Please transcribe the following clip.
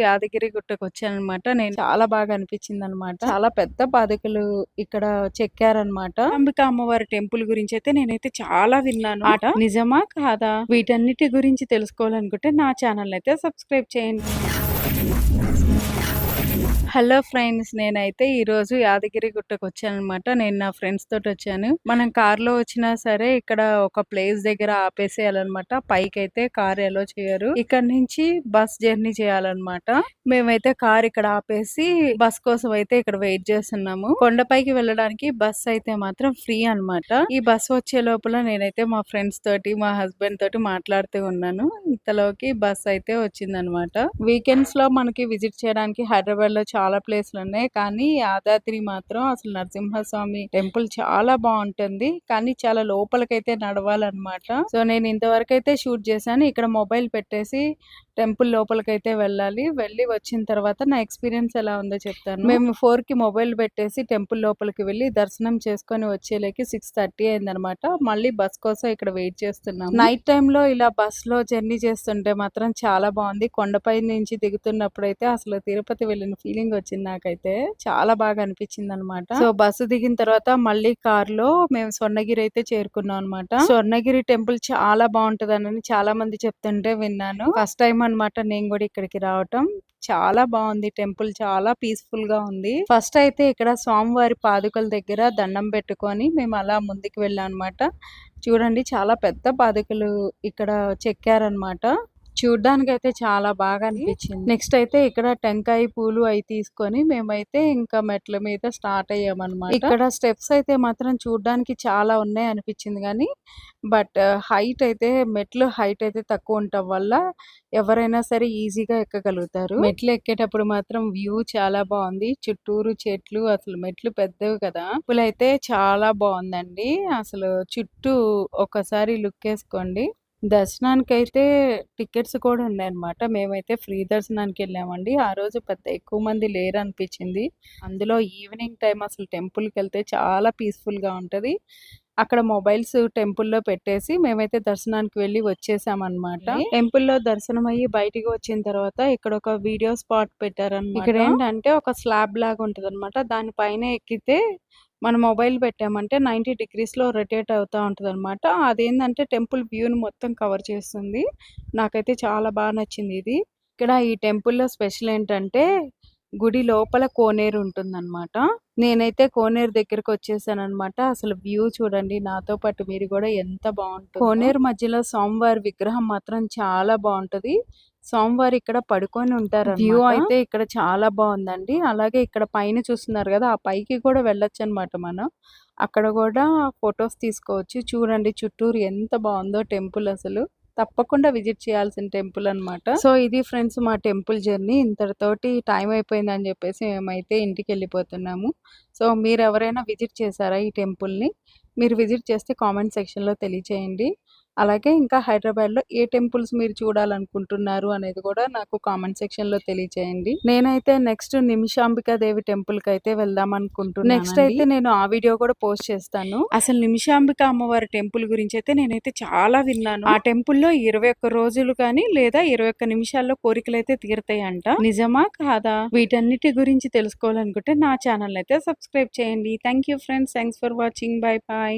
యాదగిరి గుట్టకు వచ్చానన్నమాట. నేను చాలా బాగా అనిపించిందనమాట. చాలా పెద్ద పాదుకలు ఇక్కడ చెక్కారనమాట. అంబిక అమ్మవారి టెంపుల్ గురించి అయితే నేనైతే చాలా విన్నాను. ఆట నిజమా కాదా వీటన్నిటి గురించి తెలుసుకోవాలనుకుంటే నా ఛానల్ అయితే సబ్స్క్రైబ్ చేయండి. హలో ఫ్రెండ్స్ నేనైతే ఈరోజు యాదగిరి గుట్టకు వచ్చానన్నమాట. నేను నా ఫ్రెండ్స్ తోటి వచ్చాను. మనం కార్‌లో వచ్చినా సరే ఇక్కడ ఒక ప్లేస్ దగ్గర ఆపేసేయాలన్నమాట. పైకి అయితే కార్ ఎలో చేయరు. ఇక్కడ నుంచి బస్ జర్నీ చేయాలన్నమాట. మేమైతే కార్ ఇక్కడ ఆపేసి బస్ కోసం అయితే ఇక్కడ వెయిట్ చేస్తున్నాము. కొండపైకి వెళ్ళడానికి బస్ అయితే మాత్రం ఫ్రీ అన్నమాట. ఈ బస్ వచ్చే లోపల నేనైతే మా ఫ్రెండ్స్ తోటి మా హస్బెండ్ తోటి మాట్లాడుతూ ఉన్నాను. ఇంతలోకి బస్ అయితే వచ్చిందనమాట. వీకెండ్స్లో మనకి విజిట్ చేయడానికి హైదరాబాద్ లో చాలా ప్లేస్లు ఉన్నాయి. కానీ యాదాద్రి మాత్రం అసలు నరసింహస్వామి టెంపుల్ చాలా బాగుంటుంది. కానీ చాలా లోపలికైతే నడవాలన్నమాట. సో నేను ఇంతవరకు అయితే షూట్ చేశాను. ఇక్కడ మొబైల్ పెట్టేసి టెంపుల్ లోపలికైతే వెళ్ళాలి. వెళ్ళి వచ్చిన తర్వాత నా ఎక్స్పీరియన్స్ ఎలా ఉందో చెప్తాను. మేము ఫోర్కి మొబైల్ పెట్టేసి టెంపుల్ లోపలికి వెళ్ళి దర్శనం చేసుకొని వచ్చేలేకి సిక్స్ థర్టీ అయిందనమాట. మళ్ళీ బస్ కోసం ఇక్కడ వెయిట్ చేస్తున్నాం. నైట్ టైంలో లో ఇలా బస్లో జర్నీ చేస్తుంటే మాత్రం చాలా బాగుంది. కొండపై నుంచి దిగుతున్నప్పుడు అయితే అసలు తిరుపతి వెళ్ళిన ఫీలింగ్ వచ్చింది నాకైతే. చాలా బాగా అనిపించింది అనమాట. సో బస్సు దిగిన తర్వాత మళ్ళీ కార్లో మేము స్వర్ణగిరి అయితే చేరుకున్నాం అనమాట. స్వర్ణగిరి టెంపుల్ చాలా బాగుంటదని చాలా మంది చెప్తుంటే విన్నాను. ఫస్ట్ టైం అన్నమాట నేను కూడా ఇక్కడికి రావటం. చాలా బాగుంది టెంపుల్ చాలా పీస్ఫుల్గా ఉంది. ఫస్ట్ అయితే ఇక్కడ స్వామివారి పాదుకల దగ్గర దండం పెట్టుకొని మేము అలా ముందుకు వెళ్ళాం అనమాట. చూడండి చాలా పెద్ద పాదుకలు ఇక్కడ చెక్కారన్నమాట. చూడ్డానికి అయితే చాలా బాగా అనిపించింది. నెక్స్ట్ అయితే ఇక్కడ టెంకాయ పూలు అయి తీసుకొని మేమైతే ఇంకా మెట్ల మీద స్టార్ట్ అయ్యామన్నమాట. ఇక్కడ స్టెప్స్ అయితే మాత్రం చూడ్డానికి చాలా ఉన్నాయి అనిపించింది కానీ బట్ హైట్ అయితే మెట్లు హైట్ అయితే తక్కువ ఉండటం వల్ల ఎవరైనా సరే ఈజీగా ఎక్కగలుగుతారు. మెట్లు ఎక్కేటప్పుడు మాత్రం వ్యూ చాలా బాగుంది. చుట్టూరు చెట్లు అసలు మెట్లు పెద్దవి కదా. అయితే చాలా బాగుందండి. అసలు చుట్టూ ఒకసారి లుక్ వేసుకోండి. దర్శనానికి అయితే టికెట్స్ కూడా ఉన్నాయన్నమాట. మేమైతే ఫ్రీ దర్శనానికి వెళ్ళామండి. ఆ రోజు పెద్ద ఎక్కువ మంది లేరు అనిపించింది. అందులో ఈవినింగ్ టైం అసలు టెంపుల్‌కి వెళ్తే చాలా పీస్‌ఫుల్ ఉంటుంది ఉంటది. అక్కడ మొబైల్స్ టెంపుల్‌లో పెట్టేసి మేమైతే దర్శనానికి వెళ్ళి వచ్చేసామన్నమాట. టెంపుల్‌లో దర్శనం అయ్యి బయటికి వచ్చిన తర్వాత ఇక్కడ ఒక వీడియో స్పాట్ పెట్టారన్నమాట. ఇక్కడ ఏంటంటే ఒక స్లాబ్ లాగా ఉంటదన్నమాట. దాని పైన ఎక్కితే మన మొబైల్ పెట్టామంటే 90 డిగ్రీస్లో రొటేట్ అవుతా ఉంటదన్నమాట. అదేంటంటే టెంపుల్ వ్యూని మొత్తం కవర్ చేస్తుంది. నాకైతే చాలా బాగా నచ్చింది ఇది. ఇక్కడ ఈ టెంపుల్‌లో స్పెషల్ ఏంటంటే గుడి లోపల కోనేరు ఉంటుందన్నమాట. నేనైతే కోనేరు దగ్గరికి వచ్చేసానన్నమాట. అసలు వ్యూ చూడండి నాతో పాటు మీరు కూడా ఎంత బాగుంటుంది కోనేరు మధ్యలో సోమవారి విగ్రహం మాత్రం చాలా బాగుంటది. సోమవారి ఇక్కడ పడుకొని ఉంటారు. వ్యూ అయితే ఇక్కడ చాలా బాగుందండి. అలాగే ఇక్కడ పైన చూస్తున్నారు కదా ఆ పైకి కూడా వెళ్ళొచ్చు అన్నమాట మనం. అక్కడ కూడా ఫొటోస్ తీసుకోవచ్చు. చూడండి చుట్టూరు ఎంత బాగుందో టెంపుల్ అసలు. తప్పకుండా విజిట్ చేయాల్సిన టెంపుల్ అన్నమాట. సో ఇది ఫ్రెండ్స్ మా టెంపుల్ జర్నీ. ఇంతటితోటి టైం అయిపోయిందని చెప్పేసి మేమైతే ఇంటికి వెళ్ళిపోతున్నాము. సో మీరు ఎవరైనా విజిట్ చేశారా ఈ టెంపుల్‌ని? మీరు విజిట్ చేస్తే కామెంట్ సెక్షన్‌లో తెలియచేయండి. అలాగే ఇంకా హైదరాబాద్‌లో ఏ టెంపుల్స్ మీరు చూడాలనుకుంటున్నారు అనేది కూడా నాకు కామెంట్ సెక్షన్‌లో తెలియచేయండి. నేనైతే నెక్స్ట్ నిమిషాంబిక దేవి టెంపుల్‌కి అయితే వెళ్దాం అనుకుంటున్నానండి. నెక్స్ట్ అయితే నేను ఆ వీడియో కూడా పోస్ట్ చేస్తాను. అసలు నిమిషాంబిక అమ్మవారి టెంపుల్ గురించి అయితే నేనైతే చాలా విన్నాను. ఆ టెంపుల్‌లో 21 రోజులు కానీ లేదా 21 నిమిషాల్లో కోరికలు అయితే తీరుతాయంట. నిజమా కాదా వీటన్నిటి గురించి తెలుసుకోవాలనుకుంటే నా ఛానల్ అయితే సబ్స్క్రైబ్ చేయండి. Thank you friends. Thanks for watching. Bye bye.